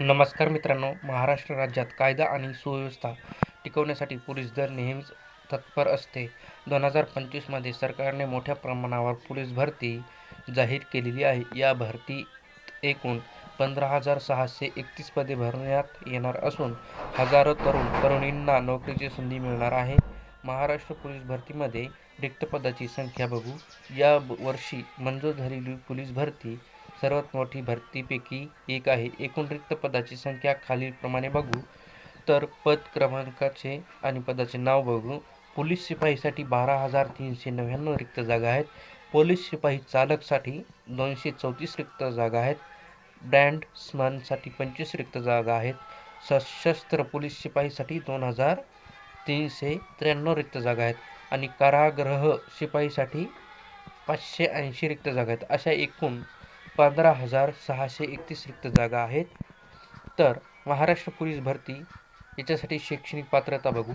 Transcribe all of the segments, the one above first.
नमस्कार मित्रांनो महाराष्ट्र राज्यात कायदा आणि सुव्यवस्था टिकवण्यासाठी पोलीस दल नेहमीच तत्पर असते. दोन हजार पंचवीसमध्ये सरकारने मोठ्या प्रमाणावर पोलीस भरती जाहीर केलेली आहे. या भरतीत एकूण पंधरा हजार सहाशे एकतीस पदे भरण्यात येणार असून हजारो तरुण तरुणींना नोकरीची संधी मिळणार आहे. महाराष्ट्र पोलीस भरतीमध्ये रिक्त पदाची संख्या बघू. या वर्षी मंजूर झालेली पोलीस भरती सर्वात मोठी भरतीपैकी एक आहे. एकूण रिक्त पदाची संख्या खालीलप्रमाणे बघू तर पद क्रमांकाचे आणि पदाचे नाव बघू. पोलीस शिपाईसाठी बारा हजार तीनशे नव्याण्णव रिक्त जागा आहेत. पोलीस शिपाई चालकसाठी दोनशे चौतीस रिक्त जागा आहेत. ब्रँड्समनसाठी पंचवीस रिक्त जागा आहेत. सशस्त्र पोलीस शिपाईसाठी दोन हजार तीनशे त्र्याण्णव रिक्त जागा आहेत. आणि कारागृह शिपाईसाठी पाचशे ऐंशी रिक्त जागा आहेत. अशा एकूण पंधरा हजार सहाशे एकतीस रिक्त जागा आहेत. तर महाराष्ट्र पोलीस भरती याच्यासाठी शैक्षणिक पात्रता बघू.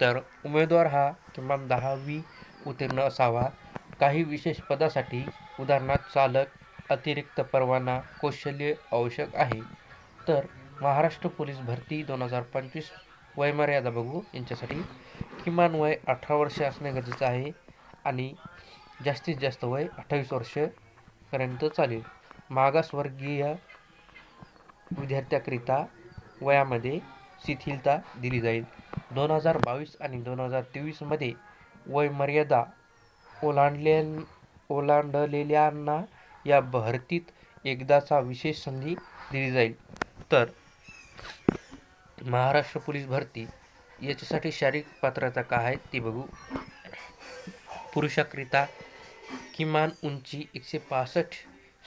तर उमेदवार हा किमान दहावी उत्तीर्ण असावा. काही विशेष पदासाठी उदाहरणार्थ चालक अतिरिक्त परवाना कौशल्य आवश्यक आहे. तर महाराष्ट्र पोलीस भरती दोन हजार पंचवीस वयमर्यादा बघू. यांच्यासाठी किमान वय अठरा वर्ष असणे गरजेचं आहे आणि जास्तीत जास्त वय अठ्ठावीस वर्ष पर्यंत चालेल. मागासवर्गीय विद्यार्थ्याकरिता वयामध्ये शिथिलता दिली जाईल. दोन हजार बावीस आणि दोन हजार तेवीसमध्ये वयमर्यादा ओलांडले ओलांडलेल्यांना या भरतीत एकदाचा विशेष संधी दिली जाईल. तर महाराष्ट्र पोलीस भरती याच्यासाठी शारीरिक पात्रता काय आहे ती बघू. पुरुषाकरिता किमान उंची एकशे पासष्ट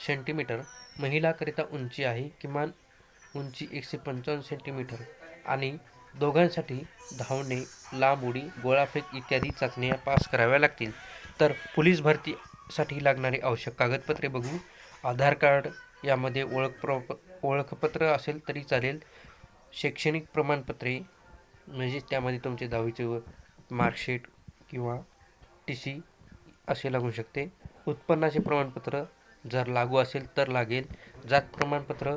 सेंटीमीटर महिलाकरिता उंची आहे किमान उंची एकशे पंचावन्न सेंटीमीटर आणि दोघांसाठी धावणे लांब उडी गोळाफेक इत्यादी चाचण्या पास कराव्या लागतील. तर पोलीस भरतीसाठी लागणारी आवश्यक कागदपत्रे बघू आधार कार्ड यामध्ये ओळख प्र ओळखपत्र असेल तरी चालेल. शैक्षणिक प्रमाणपत्रे म्हणजे त्यामध्ये तुमचे दहावीचे व मार्कशीट किंवा टी सी असे लागू शकते. उत्पन्नाचे प्रमाणपत्र जर लागू असेल तर लागेल. जात प्रमाणपत्र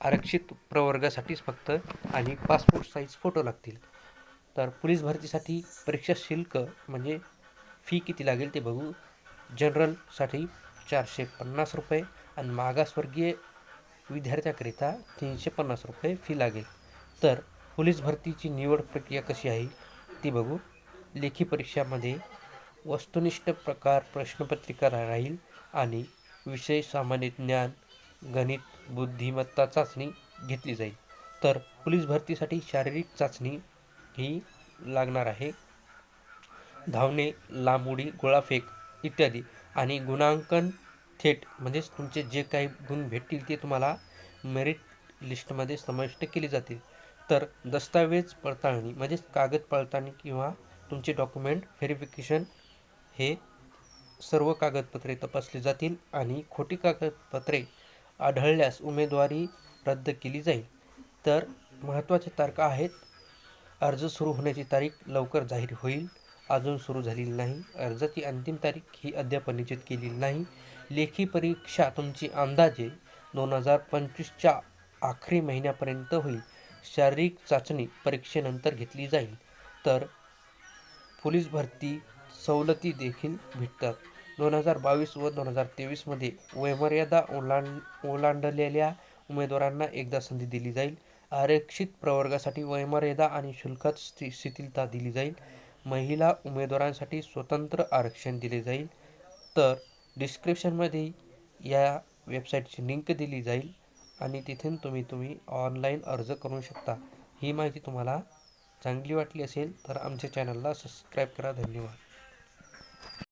आरक्षित प्रवर्गासाठीच फक्त आणि पासपोर्ट साईज फोटो लागतील. तर पोलीस भरतीसाठी परीक्षा शुल्क म्हणजे फी किती लागेल ते बघू. जनरलसाठी चारशे पन्नास रुपये आणि मागासवर्गीय विद्यार्थ्याकरिता तीनशे पन्नास रुपये फी लागेल. तर पोलीस भरतीची निवड प्रक्रिया कशी आहे ती बघू. लेखी परीक्षामध्ये वस्तुनिष्ठ प्रकार प्रश्नपत्रिका राहील आणि विषय सामान्य ज्ञान गणित बुद्धिमत्ता चाचणी घेतली जाईल. तर पोलीस भरतीसाठी शारीरिक चाचणी ही लागणार आहे. धावणे लांब उडी गोळाफेक इत्यादी आणि गुणांकन थेट म्हणजेच तुमचे जे काही गुण भेटतील ते तुम्हाला मेरिट लिस्टमध्ये समाविष्ट केले जातील. तर दस्तावेज पडताळणी म्हणजेच कागद पडताळणी किंवा तुमचे डॉक्युमेंट व्हेरिफिकेशन हे सर्व कागदपत्रे तपासली जातील आणि खोटी कागदपत्रे आढळल्यास उमेदवारी रद्द केली जाईल. तर महत्त्वाच्या तारखा आहेत. अर्ज सुरू होण्याची तारीख लवकर जाहीर होईल. अजून सुरू झालेली नाही. अर्जाची अंतिम तारीख ही अद्याप निश्चित केलेली नाही. लेखी परीक्षा तुमची अंदाजे दोन हजार पंचवीसच्या आखरी महिन्यापर्यंत होईल. शारीरिक चाचणी परीक्षेनंतर घेतली जाईल. तर पोलीस भरती सवलती देखील भेटतात. दोन हजार बावीस व दोन हजार तेवीसमध्ये वयमर्यादा ओलांड ओलांडलेल्या उमेदवारांना एकदा संधी दिली जाईल. आरक्षित प्रवर्गासाठी वयमर्यादा आणि शुल्कात स्थि शिथिलता दिली जाईल. महिला उमेदवारांसाठी स्वतंत्र आरक्षण दिले जाईल. तर डिस्क्रिप्शनमध्ये या वेबसाईटची लिंक दिली जाईल आणि तिथून तुम्ही तुम्ही ऑनलाईन अर्ज करू शकता. ही माहिती तुम्हाला चांगली वाटली असेल तर आमच्या चॅनलला सबस्क्राईब करा. धन्यवाद.